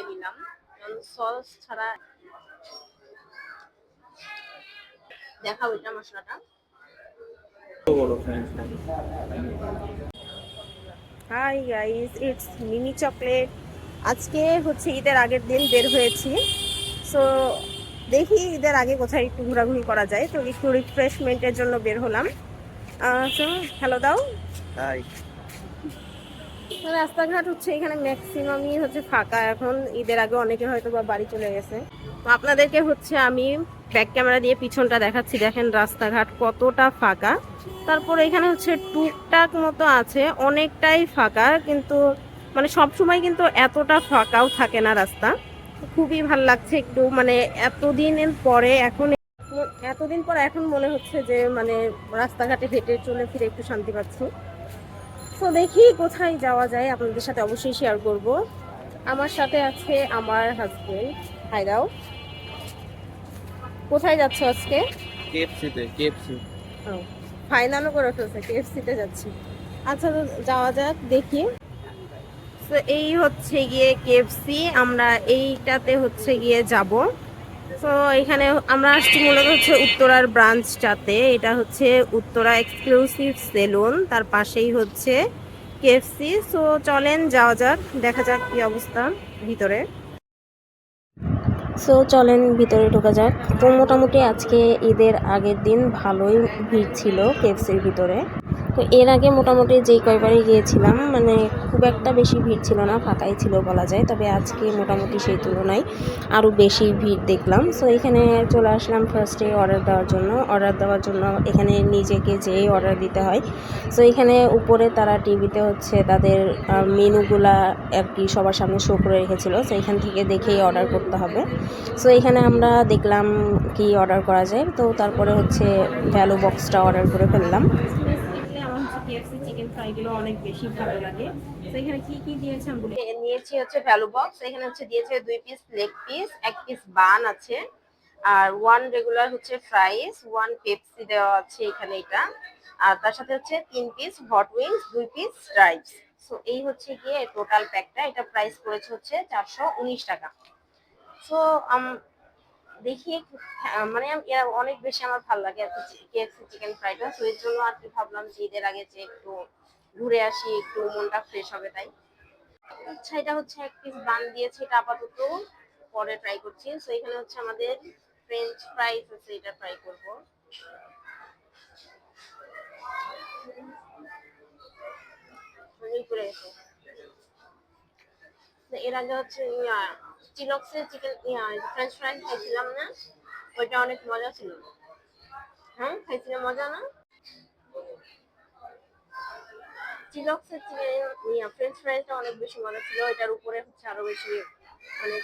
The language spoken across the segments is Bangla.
দিয়ে দিলাম সস ছাড়া দেখাও এটা মশলাটা। Hi guys it's mini chocolate আজকে হচ্ছে ঈদের আগের দিন বের হয়েছি। সো দেখি ঈদের আগে কোথায় একটু ঘোরাঘুরি করা যায়। তো একটু রিফ্রেশমেন্টের জন্য বের হলাম। সো হ্যালো দাও। তো রাস্তাঘাট হচ্ছে এখানে ম্যাক্সিমামই হচ্ছে ফাঁকা। এখন ঈদের আগে অনেকে হয়তো বা বাড়ি চলে গেছে। তো আপনাদেরকে হচ্ছে আমি ব্যাক ক্যামেরা দিয়ে পিছনটা দেখাচ্ছি। দেখেন রাস্তাঘাট কতটা ফাঁকা। তারপরে এখানে হচ্ছে টুকটাক মতো আছে, অনেকটাই ফাঁকা, কিন্তু মানে সব সময় কিন্তু এতটা ফাঁকাও থাকে না রাস্তা। খুবই ভালো লাগছে একটু মানে এতদিনের পরে এখন এতদিন পর এখন মনে হচ্ছে যে মানে রাস্তাঘাটে হেঁটে চলে ফিরে একটু শান্তি পাচ্ছি। তো দেখি কোথায় যাওয়া যায়। আপনাদের সাথে অবশ্যই শেয়ার করব। আমার সাথে আছে আমার হাজবেন্ড হাই দাও কোথায় যাচ্ছ আজকে? কেএফসিতে কেএফসি ফাইনালও করে ফেলছে কেএফসিতে যাচ্ছি। আচ্ছা তো যাওয়া যাক দেখি। তো এই হচ্ছে গিয়ে কেএফসি আমরা এইটাতে হচ্ছে গিয়ে যাব। তো এখানে আমরা আসছি মূলত হচ্ছে উত্তরার ব্রাঞ্চটাতে এটা হচ্ছে উত্তরা এক্সক্লুসিভ সেলুন তার পাশেই হচ্ছে কেএফসি সো চলেন যাওয়া যাক, দেখা যাক কি অবস্থা ভিতরে। সো চলেন ভিতরে ঢোকা যাক। তো মোটামুটি আজকে ঈদের আগের দিন ভালোই ভিড় ছিল কেএফসির ভিতরে। তো এর আগে মোটামুটি যেই কয়বারই গিয়েছিলাম মানে খুব একটা বেশি ভিড় ছিল না, ফাঁকাই ছিল বলা যায়। তবে আজকে মোটামুটি সেই তুলনায় আরও বেশি ভিড় দেখলাম। সো এখানে চলে আসলাম ফার্স্টে অর্ডার দেওয়ার জন্য। অর্ডার দেওয়ার জন্য এখানে নিজেকে যেই অর্ডার দিতে হয়। সো এখানে উপরে তারা টিভিতে হচ্ছে তাদের মেনুগুলা আর কি সবার সামনে শো করে রেখেছিল। সো এখান থেকে দেখেই অর্ডার করতে হবে। সো এখানে আমরা দেখলাম কি অর্ডার করা যায়। তো তারপরে হচ্ছে ভ্যালু বক্সটা অর্ডার করে ফেললাম। ফ্রাইগুলো অনেক বেশি ভালো লাগে। তো এখানে কি কি দিয়েছে আমি নিয়েছি হচ্ছে ভ্যালু বক্স এখানে হচ্ছে দিয়েছে দুই পিস লেগ পিস এক পিস বান আছে আর ওয়ান রেগুলার হচ্ছে ফ্রাইস ওয়ান পেপসি দেওয়া আছে এখানে এটা আর তার সাথে হচ্ছে তিন পিস হট উইংস দুই পিস রাইস সো এই হচ্ছে গিয়ে টোটাল প্যাকটা এটা প্রাইস করেছে হচ্ছে চারশো উনিশ টাকা। সো দেখি হ্যাঁ, মানে অনেক বেশি আমার ভালো লাগে কি কেএফসি চিকেন ফ্রাইটা সো এর জন্য আর কি ভাবলাম যে ঈদের আগে যে একটু ঘুরে আসি, একটু মনটা ফ্রেশ হবে তাই। আচ্ছা এটা হচ্ছে এক পিস বান দিয়েছে এটা আপাতত। পরে ট্রাই করছি। সো এখানে হচ্ছে আমাদের ফ্রেঞ্চ ফ্রাইস আছে, এটা ট্রাই করব। করে এসো এর আগে হচ্ছে চিলক্সের চিকেন ফ্রেঞ্চ ফ্রাইস খাইছিলাম না। ওইটা অনেক মজা ছিল। হ্যাঁ খাইছিলাম মজা না? চিলক্সের চিকেন ফ্রেঞ্চ ফ্রাইসটা অনেক বেশি মজা ছিল। এটার উপরে হচ্ছে আরও বেশি মানে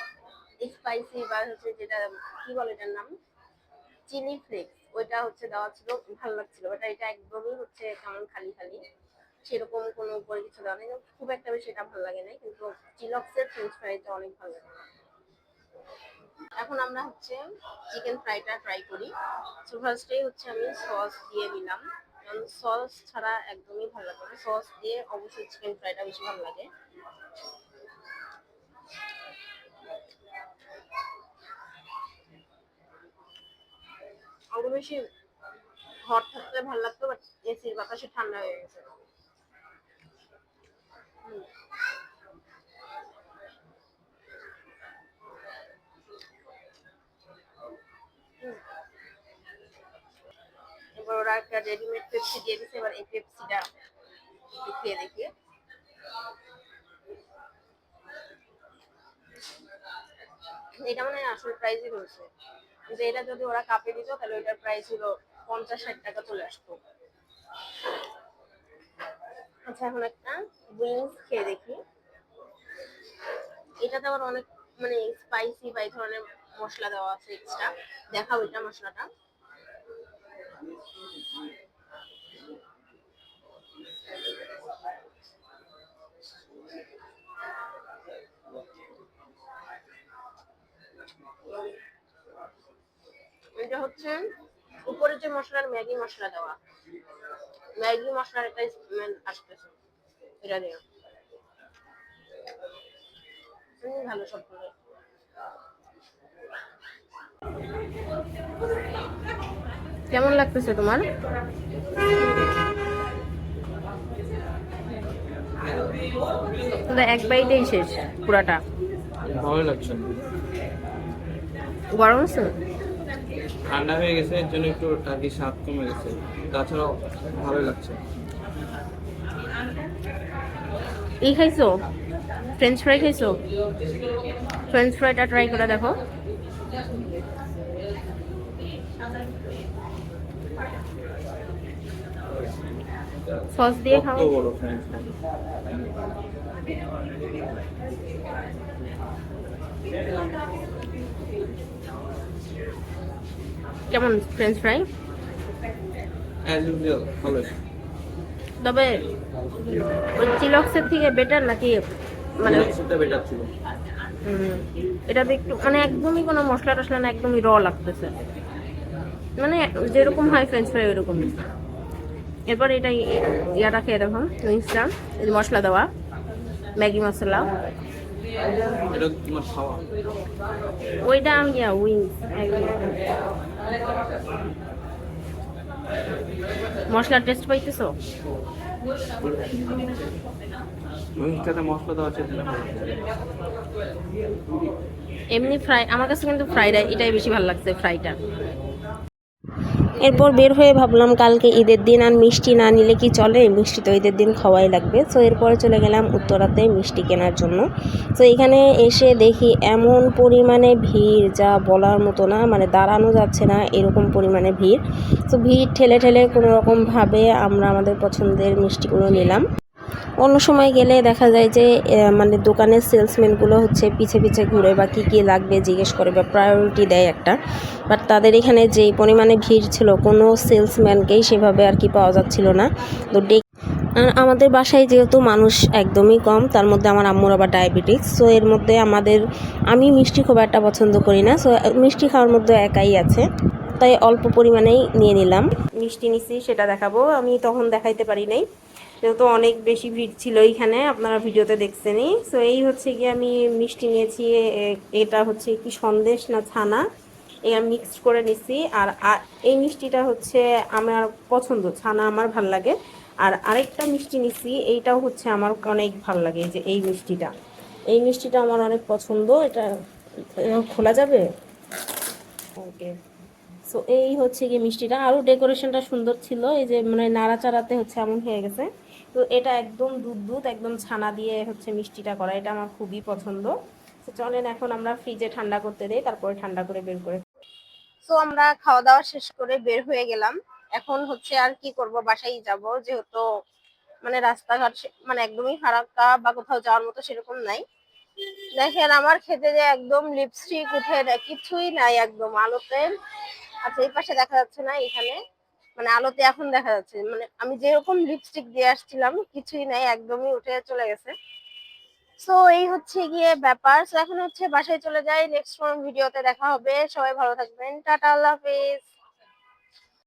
স্পাইসি বা হচ্ছে যেটা, কি বলে এটার নাম? চিলি ফ্লেক্স ওইটা হচ্ছে দেওয়া ছিল, ভালো লাগছিল। ওটা এটা একদমই হচ্ছে কেমন খালি খালি। সেরকম কোনো উপরে কিছু দেওয়া নেই। খুব একটা বেশি এটা ভালো লাগে না কিন্তু চিলক্সের ফ্রেঞ্চ ফ্রাইটা অনেক ভালো লাগে। এখন আমরা হচ্ছে চিকেন ফ্রাইটা ট্রাই করি। সো ফার্স্টেই হচ্ছে আমি সস দিয়ে দিলাম। কারণ সস ছাড়া একদমই ভালো লাগে না সস দিয়ে অবশ্যই চিকেন ফ্রাইটা বেশি ভালো লাগে আরও বেশি ঘর থাকতে ভালো লাগতো বাট এসির বাতাসে ঠান্ডা হয়ে গেছে। হুম। রেডিমেড পেপসি দিয়ে দিচ্ছে এবার এই পেপসিটা একটু খেয়ে দেখি। এটা মানে আসল প্রাইসই বলছে। কিন্তু এটা যদি ওরা কাপে দিত, তাহলে ওইটার প্রাইস হলো পঞ্চাশ ষাট টাকা চলে আসতো। আচ্ছা এখন একটা উইংস খেয়ে দেখি। এটাতে আবার অনেক মানে স্পাইসি বা এই ধরনের মশলা দেওয়া আছে এক্সট্রা দেখাও এটা মশলাটা। এটা হচ্ছে উপরে যে মশলার ম্যাগি মশলা দেওয়া। ম্যাগি মশলার একটা আসতেছে। এটা এমনি ভালো সবগুলো কেমন লাগতেছে তোমার? এক বাইটেই শেষ পুরাটা। ভালো লাগছে। গরম আছে? ঠান্ডা হয়ে গেছে এর জন্য একটু আর কি স্বাদ কমে গেছে। তাছাড়াও ভালো লাগছে। এই খাইছো? ফ্রেঞ্চ ফ্রাই খাইছো? ফ্রেঞ্চ ফ্রাইটা ট্রাই করে দেখো। সস দিয়ে খাও কেমন ফ্রেঞ্চ ফ্রাই তবে ওই চিলক্সের থেকে বেটার নাকি মানে এটাতে একটু মানে একদমই কোনো মশলা টশলা না একদমই র লাগতেছে। মানে যেরকম হয় ফ্রেঞ্চ ফ্রাই ওরকম এরপর এটা ইয়াটা খেয়ে দেখো উইংসটা এই মশলা দেওয়া ম্যাগি মশলা। ওইটা আমি উইংস মশলার টেস্ট পাইতেছো? উইংসটাতে মশলা দেওয়া আছে এমনি ফ্রাই আমার কাছে কিন্তু ফ্রাইড এটাই বেশি ভালো লাগছে ফ্রাইটা। এরপর বের হয়ে ভাবলাম কালকে ঈদের দিন আর মিষ্টি না নিলে কি চলে? মিষ্টি তো ঈদের দিন খাওয়াই লাগবে। সো এরপরে চলে গেলাম উত্তরাতে মিষ্টি কেনার জন্য। সো এখানে এসে দেখি এমন পরিমাণে ভিড় যা বলার মতো না মানে দাঁড়ানো যাচ্ছে না এরকম পরিমাণে ভিড়। সো ভিড় ঠেলে ঠেলে কোনো রকমভাবে আমরা আমাদের পছন্দের মিষ্টিগুলো নিলাম। অন্য সময় গেলে দেখা যায় যে মানে দোকানের সেলসম্যানগুলো হচ্ছে পিছে পিছে ঘুরে বা কী কী লাগবে জিজ্ঞেস করে বা প্রায়োরিটি দেয় একটা। বাট তাদের এখানে যেই পরিমাণে ভিড় ছিল, কোনো সেলসম্যানকেই সেভাবে আর কি পাওয়া যাচ্ছিল না। তো ডে আর আমাদের বাসায় যেহেতু মানুষ একদমই কম, তার মধ্যে আমার আম্মুর আবার ডায়াবেটিক্স সো এর মধ্যে আমাদের আমি মিষ্টি খুব একটা পছন্দ করি না সো মিষ্টি খাওয়ার মধ্যে একাই আছে। তাই অল্প পরিমাণেই নিয়ে নিলাম। মিষ্টি নিছি, সেটা দেখাবো। আমি তখন দেখাইতে পারি নাই। যেহেতু অনেক বেশি ভিড় ছিল এইখানে, আপনারা ভিডিওতে দেখছেনই। সো এই হচ্ছে গিয়ে আমি মিষ্টি নিয়েছি এটা হচ্ছে কি সন্দেশ না ছানা এটা মিক্সড করে নিছি। আর এই মিষ্টিটা হচ্ছে আমার পছন্দ, ছানা আমার ভালো লাগে। আর আরেকটা মিষ্টি নিছি, এইটাও হচ্ছে আমার অনেক ভালো লাগে যে, এই মিষ্টিটা। এই মিষ্টিটা আমার অনেক পছন্দ, এটা এটা খোলা যাবে? ওকে সো এই হচ্ছে গিয়ে মিষ্টিটা। আরও ডেকোরেশনটা সুন্দর ছিল, এই যে মানে নাড়াচাড়াতে হচ্ছে, এমন হয়ে গেছে। তো এটা একদম দুধ দুধ, একদম ছানা দিয়ে হচ্ছে মিষ্টিটা করা। এটা আমার খুবই পছন্দ। তো চলেন এখন আমরা ফ্রিজে ঠান্ডা করতে দিই, তারপরে ঠান্ডা করে বের করে। তো আমরা খাওয়া দাওয়া শেষ করে বের হয়ে গেলাম। এখন হচ্ছে আর কি করব, বাসায় যাব। যেহেতু মানে রাস্তাঘাট মানে একদমই ফারাক্কা বা কোথাও যাওয়ার মতো সেরকম নাই। দেখেন আমার খেতে যে একদম লিপস্টিক উঠে কিছুই নাই একদম, আলোতে। আচ্ছা এই পাশে দেখা যাচ্ছে না এখানে মানে আলোতে এখন দেখা যাচ্ছে মানে আমি যেরকম লিপস্টিক দিয়ে আসছিলাম, কিছুই নাই, একদমই উঠে চলে গেছে। সো এই হচ্ছে গিয়ে ব্যাপার। সো এখন হচ্ছে বাসায় চলে যাই নেক্সট কোন ভিডিওতে দেখা হবে। সবাই ভালো থাকবেন। টাটা, আল্লাহ হাফেজ।